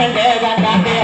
దండే దండే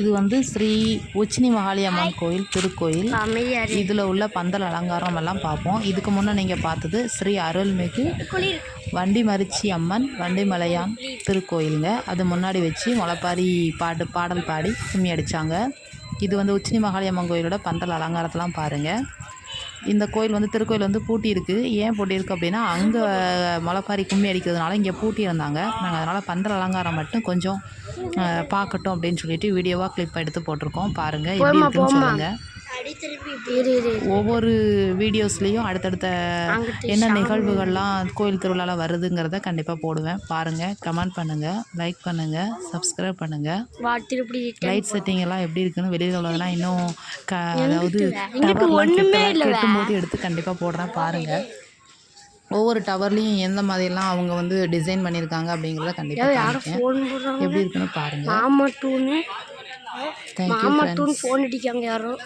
இது வந்து ஸ்ரீ உச்சினி மகாளியம்மன் கோயில் திருக்கோயில். இதில் உள்ள பந்தல் அலங்காரம் எல்லாம் பார்ப்போம். இதுக்கு முன்னே நீங்கள் பார்த்தது ஸ்ரீ அருள்மிகு வண்டி மரிச்சி அம்மன் வண்டிமலையான் திருக்கோயிலுங்க. அது முன்னாடி வச்சு முளைப்பாரி பாட்டு பாடல் பாடி கும்மி அடித்தாங்க இது வந்து உச்சினி மகாளியம்மன் கோயிலோட பந்தல் அலங்காரத்தெல்லாம் பாருங்கள் இந்த கோயில் வந்து திருக்கோயில் வந்து பூட்டி இருக்குது ஏன் பூட்டி இருக்குது அப்படின்னா அங்கே முளைப்பாரி கும்மி அடிக்கிறதுனால இங்கே பூட்டி இருந்தாங்க. நாங்கள் அதனால் பந்தல் அலங்காரம் மட்டும் கொஞ்சம் பார்க்கட்டும் அப்படின்னு சொல்லிட்டு வீடியோவாக கிளிப் எடுத்து போட்டிருக்கோம். பாருங்கள் எப்படி இருக்குன்னு. சொல்லுங்கள். ஒவ்வொரு வீடியோஸ்லேயும் அடுத்தடுத்த என்ன நிகழ்வுகள்லாம் கோயில் திருவிழாவில் வருதுங்கிறத கண்டிப்பாக போடுவேன். பாருங்கள் கமெண்ட் பண்ணுங்கள் லைக் பண்ணுங்கள் சப்ஸ்கிரைப் பண்ணுங்கள் வா திருப்பி லைட் செட்டிங் எல்லாம் எப்படி இருக்குன்னு வெளியில் உள்ளதெல்லாம் இன்னும் க அதாவது கெட்டும்போது எடுத்து கண்டிப்பாக போடுறேன் பாருங்கள் ஒவ்வொரு டவர்லேயும் எந்த மாதிரிலாம் அவங்க வந்து டிசைன் பண்ணியிருக்காங்க அப்படிங்கிறத கண்டிப்பாக எப்படி இருக்குன்னு பாருங்கள் மாமா டூன்னு மாமா டூன்னு ஃபோன் அடிக்காங்க யாரும்.